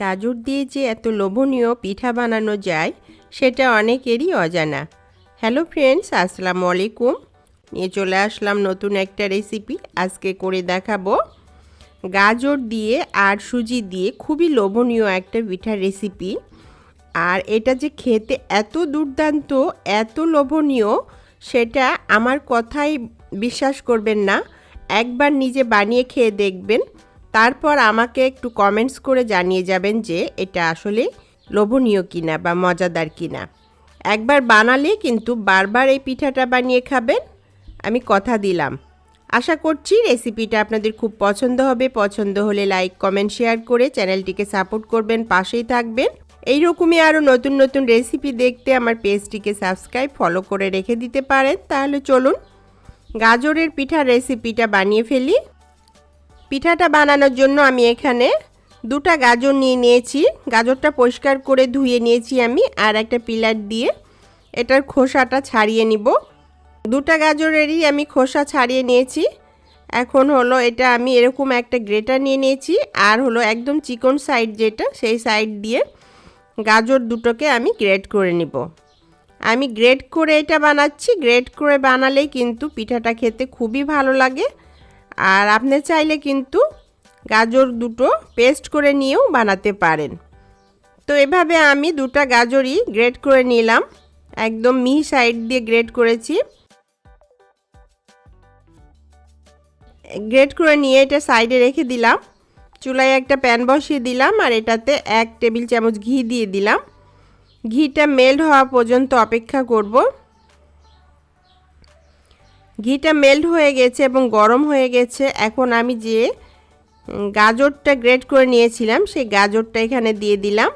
গাজর দিয়ে যে এত লোভনীয় পিঠা বানানো যায়, সেটা অনেকেরই অজানা। হ্যালো ফ্রেন্ডস, আসসালামু আলাইকুম। নিয়ে চলে আসলাম নতুন একটা রেসিপি, আজকে করে দেখাবো। গাজর দিয়ে আর সুজি দিয়ে খুবই লোভনীয় একটা পিঠার রেসিপি। আর এটা যে খেতে এত দুর্দান্ত, এত লোভনীয়, সেটা আমার কথাই বিশ্বাস করবেন না। একবার নিজে বানিয়ে খেয়ে দেখবেন। তারপর আমাকে একটু কমেন্টস করে জানিয়ে যাবেন যে এটা আসলে লোভনীয় কিনা বা মজাদার কিনা। একবার বানালে কিন্তু বারবার এই পিঠাটা বানিয়ে খাবেন, আমি কথা দিলাম। আশা করছি রেসিপিটা আপনাদের খুব পছন্দ হবে। পছন্দ হলে লাইক কমেন্ট শেয়ার করে চ্যানেলটিকে সাপোর্ট করবেন, পাশেই থাকবেন। এইরকমই আরও নতুন নতুন রেসিপি দেখতে আমার পেজটিকে সাবস্ক্রাইব ফলো করে রেখে দিতে পারেন। তাহলে চলুন গাজরের পিঠার রেসিপিটা বানিয়ে ফেলি। পিঠাটা বানানোর জন্য আমি এখানে দুটা গাজর নিয়ে নিয়েছি। গাজরটা পরিষ্কার করে ধুয়ে নিয়েছি আমি আর একটা পিলার দিয়ে। এটার খোসাটা ছাড়িয়ে নিব। দুটা গাজরেরই আমি খোসা ছাড়িয়ে নিয়েছি। এখন হলো এটা আমি এরকম একটা গ্রেটার নিয়ে নিয়েছি আর হলো একদম চিকন সাইড যেটা, সেই সাইড দিয়ে গাজর দুটোকে আমি গ্রেট করে নিব। আমি গ্রেট করে এটা বানাচ্ছি। গ্রেট করে বানালেই কিন্তু পিঠাটা খেতে খুবই ভালো লাগে। আর আপনি চাইলে কিন্তু গাজর দুটো পেস্ট করে নিয়েও বানাতে পারেন। তো এভাবে আমি দুটা গাজরই গ্রেট করে নিলাম। একদম মিহি সাইড দিয়ে গ্রেট করেছি। গ্রেট করে নিয়ে এটা সাইডে রেখে দিলাম। চুলায় একটা প্যান বসিয়ে দিলাম আর এটাতে এক টেবিল চামচ ঘি দিয়ে দিলাম। ঘিটা মেল্ট হওয়া পর্যন্ত অপেক্ষা করব। ঘিটা মেল্ট হয়ে গেছে এবং গরম হয়ে গেছে। এখন আমি যে গাজরটা গ্রেট করে নিয়েছিলাম, সেই গাজরটা এখানে দিয়ে দিলাম।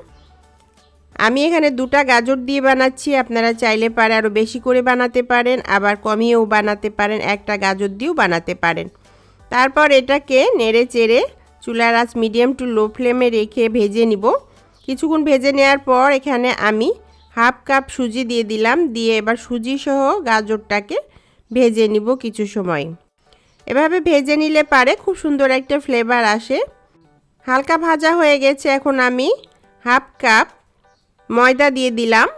আমি এখানে দুটা গাজর দিয়ে বানাচ্ছি, আপনারা চাইলে পারে আরও বেশি করে বানাতে পারেন, আবার কমিয়েও বানাতে পারেন, একটা গাজর দিয়েও বানাতে পারেন। তারপর এটাকে নেড়ে চেড়ে চুলার আঁচ মিডিয়াম টু লো ফ্লেমে রেখে ভেজে নিব। কিছুক্ষণ ভেজে নেওয়ার পর এখানে আমি হাফ কাপ সুজি দিয়ে দিলাম, দিয়ে এবার সুজি সহ গাজরটাকে ভেজে নিব কিছু সময়। এভাবে ভেজে নিলে পারে খুব সুন্দর একটা ফ্লেভার আসে। হালকা ভাজা হয়ে গেছে এখন আমি হাফ কাপ ময়দা দিয়ে দিলাম।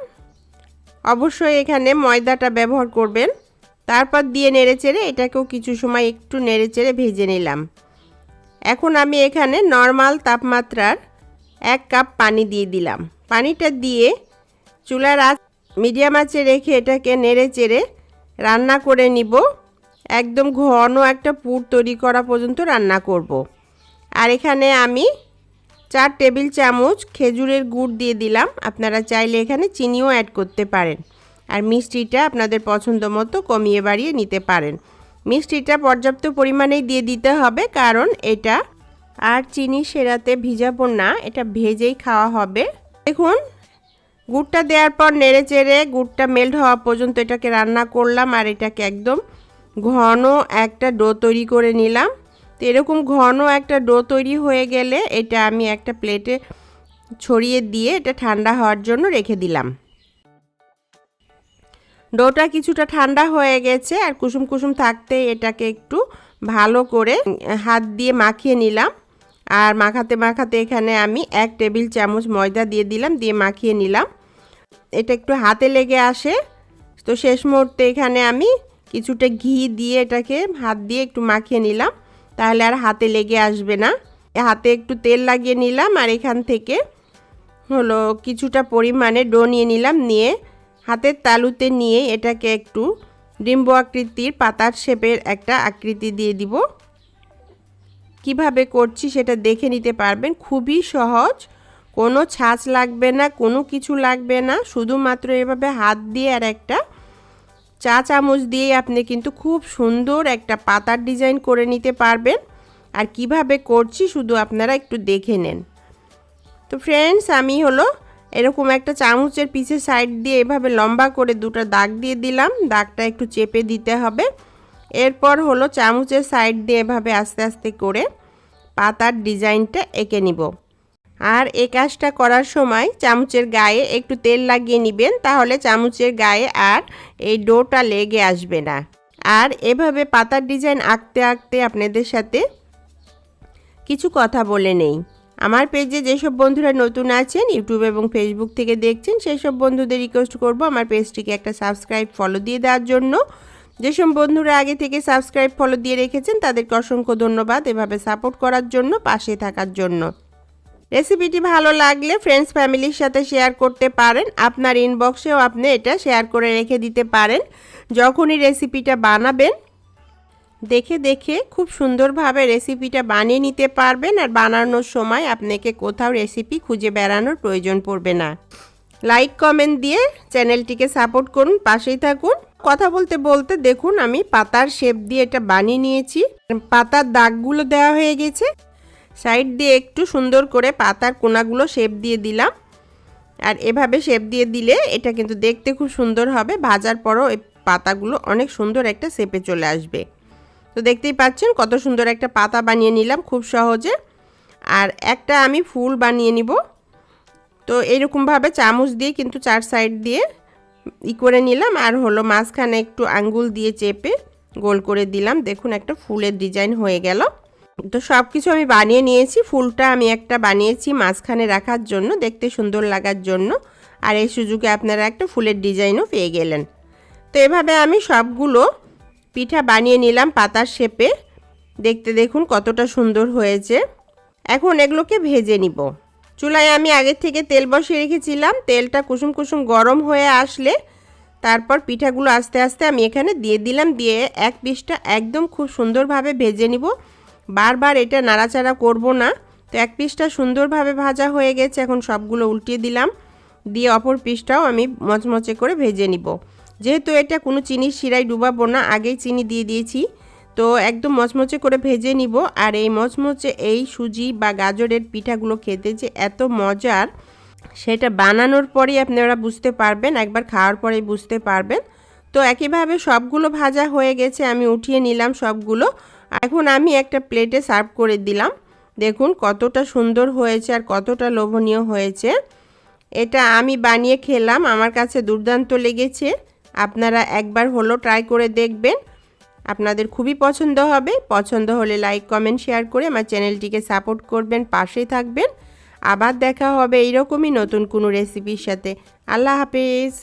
অবশ্যই এখানে ময়দাটা ব্যবহার করবেন। তারপর দিয়ে নেড়েচেড়ে এটাকেও কিছু সময় একটু নেড়েচেড়ে ভেজে নিলাম। এখন আমি এখানে নর্মাল তাপমাত্রার এক কাপ পানি দিয়ে দিলাম। পানিটা দিয়ে চুলার আঁচ মিডিয়াম আঁচে রেখে এটাকে নেড়ে চেড়ে রান্না করে নিব। একদম ঘন একটা পুর তৈরি করা পর্যন্ত রান্না করব। আর এখানে আমি চার টেবিল চামচ খেজুরের গুড় দিয়ে দিলাম। আপনারা চাইলে এখানে চিনিও অ্যাড করতে পারেন। আর মিষ্টিটা আপনাদের পছন্দ মতো কমিয়ে বাড়িয়ে নিতে পারেন। মিষ্টিটা পর্যাপ্ত পরিমাণেই দিয়ে দিতে হবে, কারণ এটা আর চিনি সেরাতে ভিজাবো না, এটা ভেজেই খাওয়া হবে। দেখুন গুড়টা দেওয়ার পর নেড়ে চেড়ে গুড়টা মেল্ট হওয়া পর্যন্ত এটাকে রান্না করলাম আর এটাকে একদম ঘন একটা ডো তৈরি করে নিলাম। তো এরকম ঘন একটা ডো তৈরি হয়ে গেলে এটা আমি একটা প্লেটে ছড়িয়ে দিয়ে এটা ঠান্ডা হওয়ার জন্য রেখে দিলাম। ডোটা কিছুটা ঠান্ডা হয়ে গেছে আর কুসুম কুসুম থাকতে এটাকে একটু ভালো করে হাত দিয়ে মাখিয়ে নিলাম। আর মাখাতে মাখাতে এখানে আমি এক টেবিল চামচ ময়দা দিয়ে দিলাম, দিয়ে মাখিয়ে নিলাম। এটা একটু হাতে লেগে আসে। তো শেষ মুহূর্তে এখানে আমি কিছুটা ঘি দিয়ে এটাকে হাত দিয়ে একটু মাখিয়ে নিলাম। তাহলে আর হাতে লেগে আসবে না। হাতে একটু তেল লাগিয়ে নিলাম আর এখান থেকে হলো কিছুটা পরিমাণে ডো নিয়ে নিলাম নিয়ে হাতের তালুতে নিয়ে এটাকে একটু ডিম্ব আকৃতির পাতার শেপের একটা আকৃতি দিয়ে দিব। কীভাবে করছি সেটা দেখে নিতে পারবেন। খুবই সহজ। কোনো ছাঁচ লাগবে না, কোনো কিছু লাগবে না, শুধুমাত্র এভাবে হাত দিয়ে আর একটা চা চামচ দিয়ে আপনি কিন্তু খুব সুন্দর একটা পাতার ডিজাইন করে নিতে পারবেন। আর কীভাবে করছি শুধু আপনারা একটু দেখে নেন। তো ফ্রেন্ডস, আমি হলো এরকম একটা চামচের পিছে সাইড দিয়ে এভাবে লম্বা করে দুটো দাগ দিয়ে দিলাম, দাগটা একটু চেপে দিতে হবে। এরপর হলো চামচের সাইড দিয়ে এভাবে আস্তে আস্তে করে পাতার ডিজাইনটা এঁকে নিব। আর এই কাজটা করার সময় চামচের গায়ে একটু তেল লাগিয়ে নেবেন, তাহলে চামচের গায়ে আর এই ডোটা লেগে আসবে না। আর এভাবে পাতার ডিজাইন আঁকতে আঁকতে আপনাদের সাথে কিছু কথা বলে নেই। আমার পেজে যেসব বন্ধুরা নতুন আছেন, ইউটিউব এবং ফেসবুক থেকে দেখছেন সেই সব বন্ধুদের রিকোয়েস্ট করব আমার পেজটিকে একটা সাবস্ক্রাইব ফলো দিয়ে দেওয়ার জন্য। যেসব বন্ধুরা আগে থেকে সাবস্ক্রাইব ফলো দিয়ে রেখেছেন, তাদেরকে অসংখ্য ধন্যবাদ এভাবে সাপোর্ট করার জন্য, পাশে থাকার জন্য। রেসিপিটি ভালো লাগলে ফ্রেন্ডস ফ্যামিলির সাথে শেয়ার করতে পারেন। আপনার ইনবক্সেও আপনি এটা শেয়ার করে রেখে দিতে পারেন। যখনই রেসিপিটা বানাবেন, দেখে দেখে খুব সুন্দরভাবে রেসিপিটা বানিয়ে নিতে পারবেন আর বানানোর সময় আপনাকে কোথাও রেসিপি খুঁজে বেড়ানোর প্রয়োজন পড়বে না। লাইক কমেন্ট দিয়ে চ্যানেলটিকে সাপোর্ট করুন, পাশেই থাকুন। কথা বলতে বলতে দেখুন, আমি পাতার শেপ দিয়ে এটা বানিয়ে নিয়েছি। পাতার দাগগুলো দেওয়া হয়ে গেছে। সাইড দিয়ে একটু সুন্দর করে পাতার কোনাগুলো শেপ দিয়ে দিলাম। আর এভাবে শেপ দিয়ে দিলে এটা কিন্তু দেখতে খুব সুন্দর হবে। ভাজার পরও এই পাতাগুলো অনেক সুন্দর একটা শেপে চলে আসবে। তো দেখতেই পাচ্ছেন কত সুন্দর একটা পাতা বানিয়ে নিলাম খুব সহজে। আর একটা আমি ফুল বানিয়ে নিব। তো এইরকমভাবে চামচ দিয়ে কিন্তু চার সাইড দিয়ে ই করে নিলাম। আর হলো মাঝখানে একটু আঙ্গুল দিয়ে চেপে গোল করে দিলাম। দেখুন একটা ফুলের ডিজাইন হয়ে গেল। তো সব কিছু আমি বানিয়ে নিয়েছি, ফুলটা আমি একটা বানিয়েছি মাঝখানে রাখার জন্য, দেখতে সুন্দর লাগার জন্য। আর এই সুযোগে আপনারা একটা ফুলের ডিজাইনও পেয়ে গেলেন। তো এভাবে আমি সবগুলো পিঠা বানিয়ে নিলাম পাতার শেপে। দেখতে দেখুন কতটা সুন্দর হয়েছে। এখন এগুলোকে ভেজে নিব। চুলায় আমি আগের থেকে তেল বসিয়ে রেখেছিলাম। তেলটা কুসুম কুসুম গরম হয়ে আসলে তারপর পিঠাগুলো আস্তে আস্তে আমি এখানে দিয়ে দিলাম, দিয়ে এক পিসটা একদম খুব সুন্দরভাবে ভেজে নিব। বারবার এটা নাড়াচাড়া করব না। তো এক পিসটা সুন্দরভাবে ভাজা হয়ে গেছে, এখন সবগুলো উল্টিয়ে দিলাম। দিয়ে অপর পিসটাও আমি মচমচে করে ভেজে নিব। যেহেতু এটা কোনো চিনির শিরায় ডুবাবো না, আগেই চিনি দিয়ে দিয়েছি। তো একদম মচমচে করে ভেজে নিব। আর এই মচমচে এই সুজি বা গাজরের পিঠাগুলো খেতে যে এত মজার, সেটা বানানোর পরেই আপনারা বুঝতে পারবেন, একবার খাওয়ার পরেই বুঝতে পারবেন। তো একইভাবে সবগুলো ভাজা হয়ে গেছে, আমি উঠিয়ে নিলাম সবগুলো। এখন আমি একটা প্লেটে সার্ভ করে দিলাম। দেখুন কতটা সুন্দর হয়েছে আর কতটা লোভনীয় হয়েছে। এটা আমি বানিয়ে খেলাম, আমার কাছে দুর্দান্ত লেগেছে। আপনারা একবার হলো ট্রাই করে দেখবেন। আপনাদের খুবই পছন্দ হবে। পছন্দ হলে লাইক কমেন্ট শেয়ার করে আমার চ্যানেলটিকে সাপোর্ট করবেন পাশে থাকবেন। আবার দেখা হবে এইরকমই নতুন কোনো রেসিপির সাথে। আল্লাহ হাফেজ।